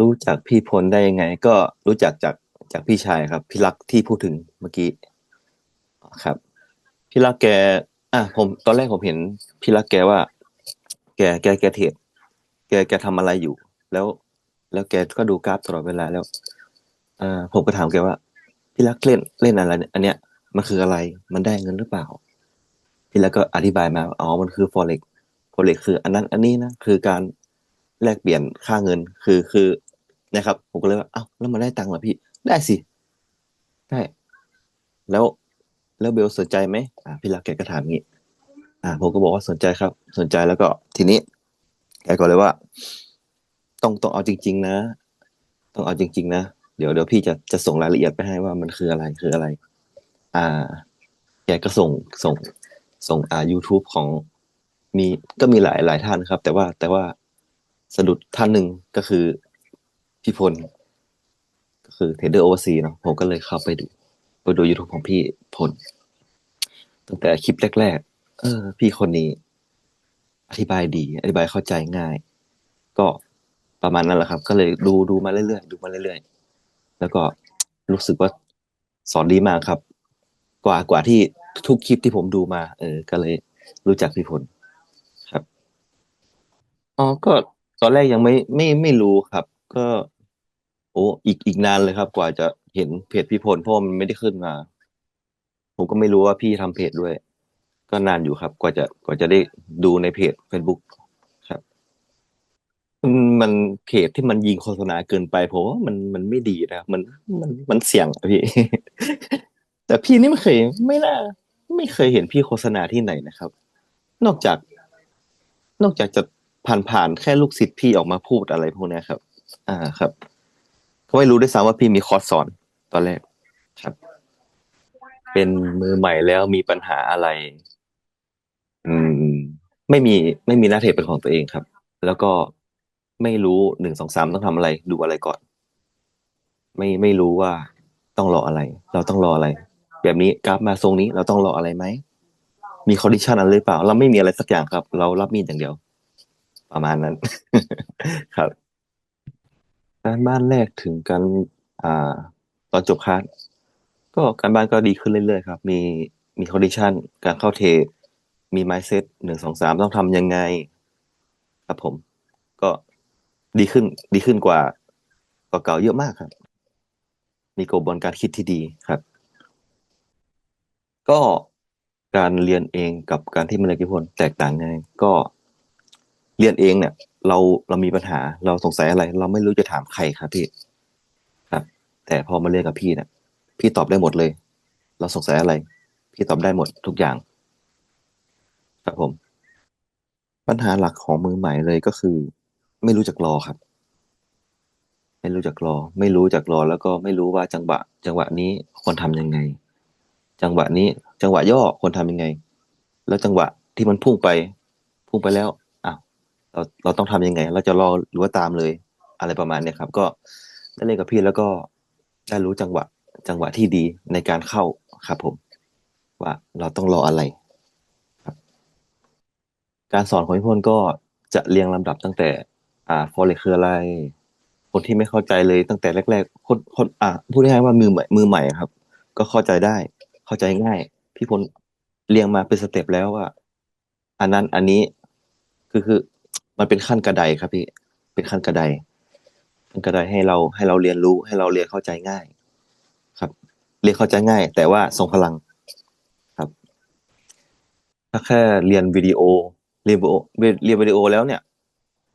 รู้จักพี่พลได้ยังไง ก็รู้จักจากจากพี่ชายครับ พี่รักที่พูดถึงเมื่อกี้ครับพี่รักแก อะผมตอนแรกผมเห็นพี่รักแกว่า แกแกแกเทรดแกแกทำอะไรอยู่ แล้ว แล้วแกก็ดูกราฟตลอดเวลาแล้วเอ่อผมก็ถามแกว่า พี่รักเล่นเล่นอะไรเนี่ยอันเนี้ยมันคืออะไรมันได้เงินหรือเปล่า พี่รักก็อธิบายมาว่าอ๋อมันคือ forex forex คือ อันนั้น อันนี้นะคือการแลกเปลี่ยนค่าเงินคือคือ นะครับ ผมก็เลยว่าเอ้าแล้วมันได้ตังค์เหรอพี่ ได้สิ ได้ แล้ว แล้วเบลสนใจไหมอ่าพี่รักแกก็ถามงี้ อ่า ผมก็บอกว่าสนใจครับ สนใจแล้วก็ทีนี้แกก็เลยว่า ต้องต้องเอาจริง ๆ นะ ต้องเอาจริง ๆ นะเดี๋ยวเดี๋ยวพี่จะจะส่งรายละเอียดไปให้ว่ามันคืออะไรคืออะไร อ่า แกก็ส่งส่งส่งอ่า YouTube ของมีก็มีหลายหลายท่านครับ แต่ว่าแต่ว่าสะดุดท่านหนึ่งก็คือ พี่พลก็คือเทรดเดอร์โอเวอร์ซีเนาะผมก็เลยเข้าไปดูไปดู YouTube ของพี่พลตั้งแต่คลิปแรกๆ เออ พี่คนนี้ อธิบายดี อธิบายเข้าใจง่าย ก็ประมาณนั้นแหละครับ ก็เลยดูดูมาเรื่อยๆดูมาเรื่อยๆ แล้วก็รู้สึกว่าสอนดีมากครับ กว่ากว่าที่ทุกคลิปที่ผมดูมา เออ ก็เลยรู้จักพี่พลครับอ๋อก็ตอนแรกยังไม่ไม่ไม่รู้ครับ ก็ โอ้อีกอีกนานเลยครับ กว่าจะเห็นเพจพี่พลเพราะมันไม่ได้ขึ้นมา ผมก็ไม่รู้ว่าพี่ทำเพจด้วย ก็นานอยู่ครับ กว่าจะกว่าจะได้ดูในเพจ Facebook ครับมันมันเพจที่มันยิงโฆษณาเกินไปผมว่ามันมันไม่ดีนะครับมันมันมันเสี่ยงอะพี่ แต่พี่นี่ไม่เคย ไม่น่าไม่เคยเห็นพี่โฆษณาที่ไหนนะครับ นอกจาก นอกจากจะผ่านๆแค่ลูกศิษย์พี่ออกมาพูดอะไรพวกเนี้ยครับ อ่าครับ ก็ไม่รู้ด้วยซ้ำว่าพี่มีคอร์สสอนตอนแรกครับ เป็นมือใหม่แล้วมีปัญหาอะไร อืม ไม่มีไม่มีหน้าเทรดเป็นของตัวเองครับ แล้วก็ไม่รู้หนึ่งสองสามต้องทำอะไร ดูอะไรก่อน ไม่ไม่รู้ว่าต้องรออะไร เราต้องรออะไร แบบนี้กราฟมาทรงนี้ เราต้องรออะไรไหมมีคอนดิชันอะไรหรือเปล่า เราไม่มีอะไรสักอย่างครับ เรารับมีดอย่างเดียว ประมาณนั้น ครับ การบ้านแรกถึงการอ่าตอนจบคลาสก็การบ้านก็ดีขึ้นเรื่อยๆครับ มีมีคอนดิชันการเข้าเทรดมีไมซ์เซ็ตหนึ่งสองสามต้องทำยังไง ครับผม ก็ดีขึ้นดีขึ้นกว่าก่าเก่าเยอะมากครับ มีกระบวนการคิดที่ดีครับ ก็การเรียนเองกับการที่มันเรียนกิพลแตกต่างไงก็ เรียนเองเนี่ย เราเรามีปัญหาเราสงสัยอะไร เราไม่รู้จะถามใครครับพี่ ครับ แต่พอมาเรียนกับพี่เนี่ยพี่ตอบได้หมดเลย เราสงสัยอะไร พี่ตอบได้หมดทุกอย่าง ครับผม ปัญหาหลักของมือใหม่เลยก็คือ ไม่รู้จักรอครับ ไม่รู้จักรอ ไม่รู้จักรอแล้วก็ไม่รู้ว่าจังหวะ จังหวะนี้ควรทำยังไง จังหวะนี้ จังหวะย่อควรทำยังไง แล้วจังหวะที่มันพุ่งไป พุ่งไปแล้วอ้าว เราเราต้องทำยังไง เราจะรอหรือว่าตามเลย อะไรประมาณเนี้ยครับ ก็ได้เล่นกับพี่แล้วก็ได้รู้จังหวะ จังหวะที่ดีในการเข้าครับ ผม ว่าเราต้องรออะไรครับการสอนของพี่พลก็จะเรียงลำดับตั้งแต่ อ่า forex คืออะไร คนที่ไม่เข้าใจเลยตั้งแต่แรก ๆ คนคนอ่าพูดง่ายๆว่ามือใหม่มือใหม่ครับ ก็เข้าใจได้ เข้าใจง่าย พี่พลเรียงมาเป็นสเต็ปแล้วว่าอันนั้นอันนี้คือคือ มันเป็นขั้นกระไดครับพี่ เป็นขั้นกระไดขั้นกระไดให้เราให้เราเรียนรู้ให้เราเรียนเข้าใจง่าย ครับ เรียนเข้าใจง่าย แต่ว่าทรงพลังครับ ถ้าแค่เรียนวิดีโอ เรียนวิดีโอเรียนวิดีโอแล้วเนี่ย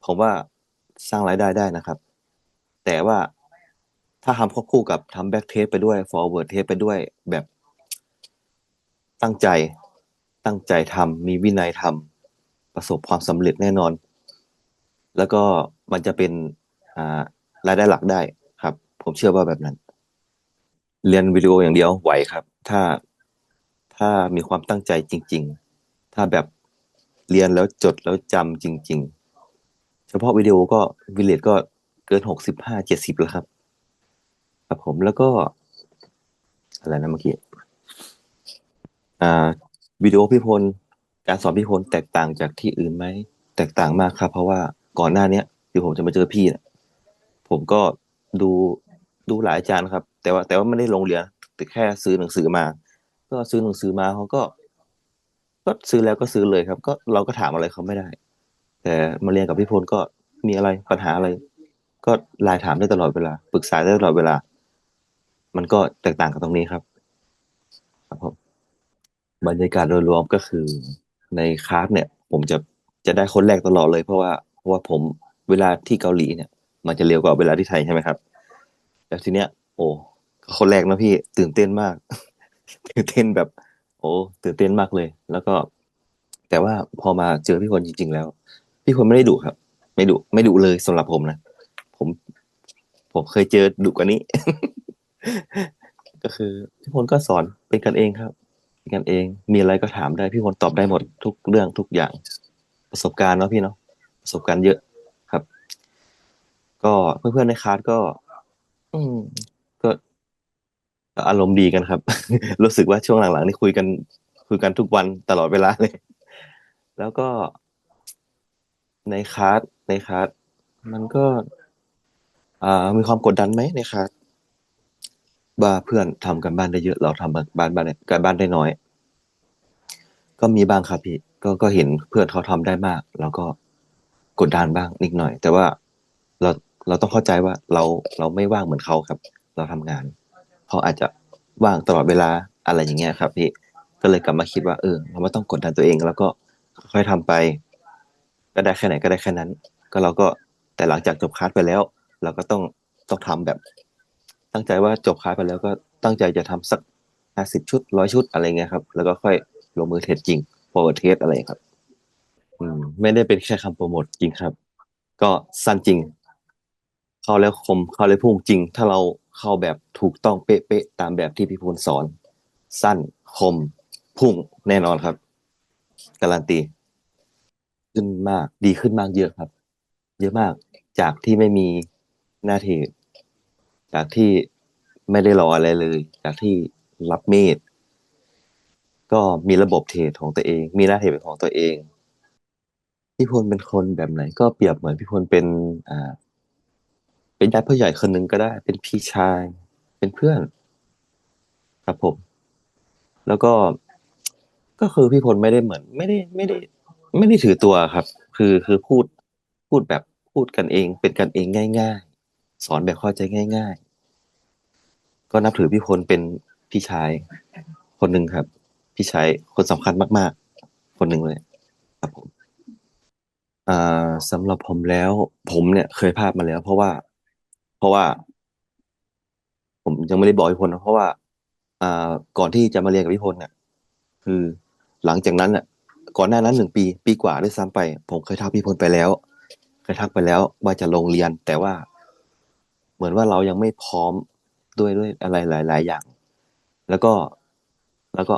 ผมว่าสร้างรายได้ได้นะครับ แต่ว่าถ้าทำควบคู่กับทำแบ็กเทสไปด้วย forward เทสไปด้วยแบบตั้งใจตั้งใจทำมีวินัยทำประสบความสำเร็จแน่นอน แล้วก็มันจะเป็นรายได้หลักได้ครับ ผมเชื่อว่าแบบนั้น เรียนวิดีโออย่างเดียวไหวครับ ถ้าถ้ามีความตั้งใจจริง ๆ ถ้าแบบเรียนแล้วจดแล้วจำจริง ๆ เฉพาะวิดีโอก็วิเลตก็เกินหกสิบห้าเจ็ดสิบแล้วครับครับผมแล้วก็ อะไรนะเมื่อกี้อ่าวิดีโอพี่พลการสอนพี่พลแตกต่างจากที่อื่นไหมแตกต่างมากครับ เพราะว่า ก่อนหน้าเนี้ยที่ผมจะมาเจอพี่เนี่ยผผมก็ดูดูหลายอาจารย์ครับ แต่ว่าแต่ว่าไม่ได้ลงเรียนแต่แค่ซื้อหนังสือมา ก็ซื้อหนังสือมาเขาก็ก็ซื้อแล้วก็ซื้อเลยครับ ก็เราก็ถามอะไรเขาไม่ได้ แต่มาเรียนกับพี่พลก็มีอะไรปัญหาอะไร ก็ไลน์ถามได้ตลอดเวลาปรึกษาได้ตลอดเวลา มันก็แตกต่างกันตรงนี้ครับ ครับผมบรรยากาศโดยรวมก็คือในคลาสเนี่ย ผมจะจะได้คนแรกตลอดเลยเพราะว่า เพราะว่าผมเวลาที่เกาหลีเนี่ย มันจะเร็วกว่าเวลาที่ไทยใช่ไหมครับ แล้วทีเนี้ย โอ้คนแรกนะพี่ตื่นเต้นมาก ตื่นเต้นแบบ โอ้ตื่นเต้นมากเลย แล้วก็ แต่ว่าพอมาเจอพี่พลจริง ๆ แล้ว พี่พลไม่ได้ดุครับ ไม่ดุไม่ดุเลยสำหรับผมนะผม ผมเคยเจอดุกว่านี้ ก็คือ พี่พลก็สอนเป็นกันเองครับเป็นกันเอง มีอะไรก็ถามได้พี่พลตอบได้หมดทุกเรื่องทุกอย่าง ประสบการณ์เนาะพี่เนาะ ประสบการณ์เยอะครับ ก็เพื่อนๆในคลาสก็ อืมก็อารมณ์ดีกันครับ รู้สึกว่าช่วงหลังๆนี่คุยกัน คุยกันทุกวันตลอดเวลาเลย แล้วก็ในคลาสในคลาสมันก็ อ่า มีความกดดันไหมในคลาสว่าเพื่อนทำกันบ้านได้เยอะ เราทำบ้านบ้านการบ้านได้น้อย ก็มีบ้างครับพี่ก็ก็เห็นเพื่อนเขาทำได้มาก แล้วก็ กดดันบ้างนิดหน่อย แต่ว่าเราเราต้องเข้าใจว่าเราเราไม่ว่างเหมือนเขาครับ เราทำงานเขาอาจจะว่างตลอดเวลาอะไรอย่างเงี้ยครับพี่ก็เลยกลับมาคิดว่าเออ เราไม่ต้องกดดันตัวเอง แล้วก็ค่อยๆทำไป ก็ได้แค่ไหนก็ได้แค่นั้น ก็เราก็แต่หลังจากจบคลาสไปแล้ว เราก็ต้องต้องทำแบบ ตั้งใจว่าจบคลาสไปแล้วก็ตั้งใจจะทำสักห้าสิบชุดร้อยชุดอะไรเงี้ยครับ แล้วก็ค่อยลงมือเทสจริงโปรเทสอะไรครับ ไม่ได้เป็นแค่คำโปรโมทจริงครับ ก็สั้นจริง เข้าแล้วคมเข้าแล้วพุ่งจริง ถ้าเราเข้าแบบถูกต้องเป๊ะๆตามแบบที่พี่พูนสอน สั้นคม พุ่งแน่นอนครับ การันตีขึ้นมากดีขึ้นมากเยอะครับ เยอะมากจากที่ไม่มีหน้าที่จากที่ไม่ได้รออะไรเลย จากที่รับเมดก็มีระบบเทรดของตัวเอง มีหน้าเทรดเป็นของตัวเอง พี่พลเป็นคนแบบไหน ก็เปรียบเหมือนพี่พลเป็น อ่า เป็นญาติผู้ใหญ่คนหนึ่งก็ได้ เป็นพี่ชาย เป็นเพื่อน ครับผม แล้วก็ ก็คือพี่พลไม่ได้เหมือน ไม่ได้ไม่ได้ ไม่ได้ถือตัวครับ คือคือพูดพูดแบบพูดกันเอง เป็นกันเองง่าย ๆ สอนแบบเข้าใจง่าย ๆ ก็นับถือพี่พลเป็นพี่ชายคนหนึ่งครับ พี่ชายคนสำคัญมาก ๆ คนหนึ่งเลย ครับผม อ่าสำหรับผมแล้ว ผมเนี่ยเคยพลาดมาแล้ว เพราะว่า เพราะว่า ผมยังไม่ได้บอกพี่พลนะเพราะว่า อ่า ก่อนที่จะมาเรียนกับพี่พลเนี่ยคือหลังจากนั้นน่ะ ก่อนหน้านั้นหนึ่งปี ปีกว่าด้วยซ้ำไป ผมเคยทักพี่พลไปแล้ว เคยทักไปแล้วว่าจะลงเรียน แต่ว่า เหมือนว่าเรายังไม่พร้อมด้วยด้วยอะไรหลาย ๆ อย่าง แล้วก็แล้วก็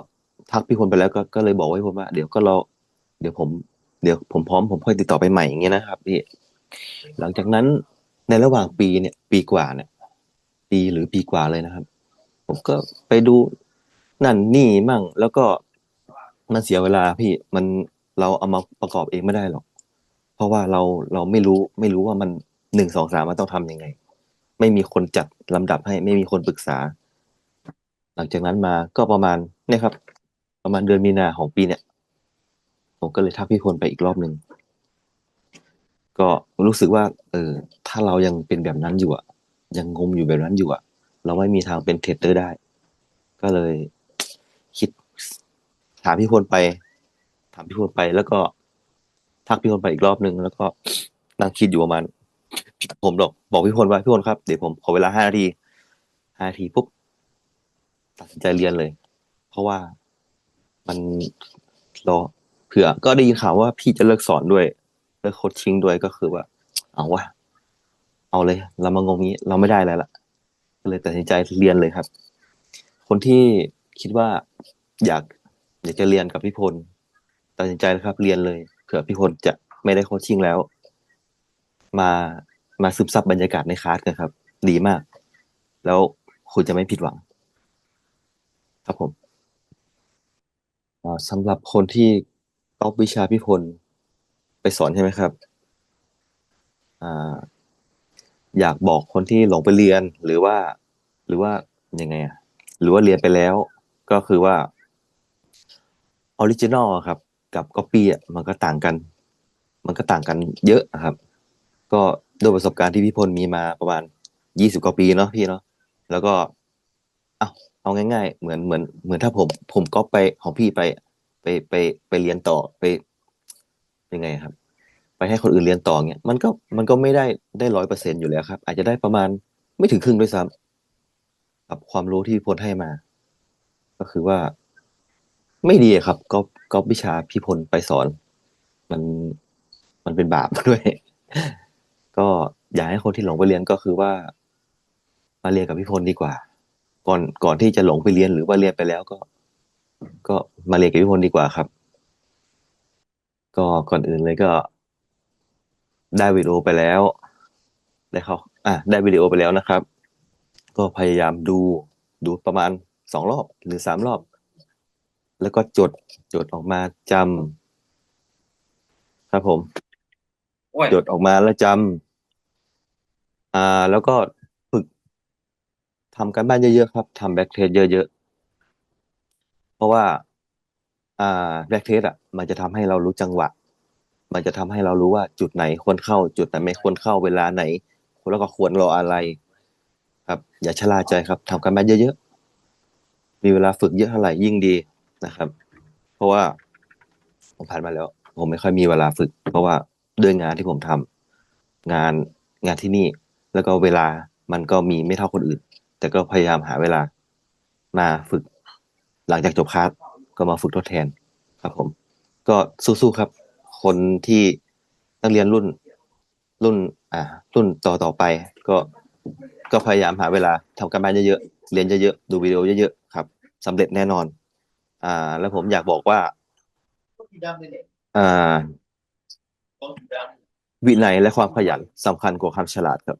ทักพี่พลไปแล้วก็ก็เลยบอกไว้พี่พลว่าเดี๋ยวก็รอเดี๋ยวผม เดี๋ยวผมพร้อมผมค่อยติดต่อไปใหม่อย่างเงี้ยนะครับพี่หลังจากนั้นในระหว่างปีเนี่ย ปีกว่าเนี่ย ปีหรือปีกว่าเลยนะครับ ผมก็ไปดูนั่นนี่มั่ง แล้วก็มันเสียเวลาพี่มันเราเอามาประกอบเองไม่ได้หรอก เพราะว่าเราเราไม่รู้ไม่รู้ว่ามันหนึ่งสองสามมันต้องทำยังไง ไม่มีคนจัดลำดับให้ ไม่มีคนปรึกษา หลังจากนั้นมาก็ประมาณเนี่ยครับ ประมาณเดือนมีนาของปีเนี่ย ผมก็เลยทักพี่พลไปอีกรอบหนึ่งก็รู้สึกว่า เออ ถ้าเรายังเป็นแบบนั้นอยู่อะยังงมอยู่แบบนั้นอยู่อะเราไม่มีทางเป็นเทรดเดอร์ได้ ก็เลย คิด ถามพี่พลไป ถามพี่พลไปแล้วก็ ทักพี่พลไปอีกรอบหนึ่งแล้วก็นั่งคิดอยู่ประมาณผมบอกบอกพี่พลว่าพี่พลครับเดี๋ยวผมขอเวลาห้านาทีห้านาทีปุ๊บตัดสินใจเรียนเลย เพราะว่ามันรอ เผื่อก็ได้ยินข่าวว่าพี่จะเลิกสอนด้วยเลิกโคชชิ่งด้วยก็คือว่า เอาวะเอาเลย เรามางงนี้ เราไม่ได้แล้วล่ะก็เลยตัดสินใจเรียนเลยครับ คนที่คิดว่าอยากอยากจะเรียนกับพี่พลตัดสินใจเลยครับ เรียนเลยเผื่อพี่พลจะไม่ได้โคชชิ่งแล้ว มามาซึมซับบรรยากาศในคลาสกันครับ ดีมาก แล้วคุณจะไม่ผิดหวัง ครับผมสำหรับคนที่ ก๊อปวิชาพี่พล ไปสอนใช่ไหมครับอ่าอยากบอกคนที่หลงไปเรียนหรือว่า หรือว่ายังไงอะหรือว่าเรียนไปแล้ว ก็คือว่าออริจินอลครับ กับก๊อปปี้อะมันก็ต่างกัน มันก็ต่างกันเยอะครับ ก็ด้วยประสบการณ์ที่พี่พลมีมาประมาณยี่สิบกว่าปีเนาะพี่เนาะแล้วก็เอาเอาง่าย ๆ เหมือนเหมือนเหมือนถ้าผม ผมก็ไปของพี่ไป ไปไปไปเรียนต่อไปยังไงครับ ไปให้คนอื่นเรียนต่อเงี้ยมันก็มันก็ไม่ได้ได้ร้อยเปอร์เซ็นอยู่แล้วครับ อาจจะได้ประมาณไม่ถึงครึ่งด้วยซ้ำกับความรู้ที่พลให้มา ก็คือว่า ไม่ดีครับก็ก็วิชาพี่พลไปสอน มันมันเป็นบาปด้วย ก็อยากให้คนที่หลงไปเรียนก็คือว่า มาเรียนกับพี่พลดีกว่า ก่อนก่อนที่จะหลงไปเรียนหรือว่าเรียนไปแล้วก็ ก็มาเรียนกับพี่พลดีกว่าครับ ก็ก่อนอื่นเลยก็ ได้วิดีโอไปแล้วได้เขาอะได้วิดีโอไปแล้วนะครับ ก็พยายามดูดูประมาณสองรอบหรือสามรอบ แล้วก็จดจดออกมาจำครับผมโอ้ยจดออกมาแล้วจำอ่า แล้วก็ฝึกทำการบ้านเยอะๆครับทำแบ็กเทสเยอะๆเพ ราะว่าอ่าแบ็กเทสอะ มันจะทำให้เรารู้จังหวะ มันจะทำให้เรารู้ว่าจุดไหนควรเข้า จุดไหนไม่ควรเข้าเวลาไหนแล้วก็ควรรออะไร ครับ อย่าชะล่าใจครับทำการบ้านเยอะๆมีเวลาฝึกเยอะเท่าไหร่ยิ่งดีนะครับ เพราะว่าผมผ่านมาแล้ว ผมไม่ค่อยมีเวลาฝึก เพราะว่าด้วยงานที่ผมทำงานงานที่นี่ แล้วก็เวลามันก็มีไม่เท่าคนอื่น แต่ก็พยายามหาเวลามาฝึก หลังจากจบคลาสก็มาฝึกทดแทนครับผม ก็สู้ๆครับ คนที่นักเรียนรุ่นรุ่น อ่า รุ่นต่อต่อไป ก็ก็พยายามหาเวลาทำการบ้านเยอะๆเรียนเยอะๆดูวิดีโอเยอะๆครับสำเร็จแน่นอน อ่า แล้วผมอยากบอกว่าอ่าวินัยและความขยันสำคัญกว่าความฉลาดครับ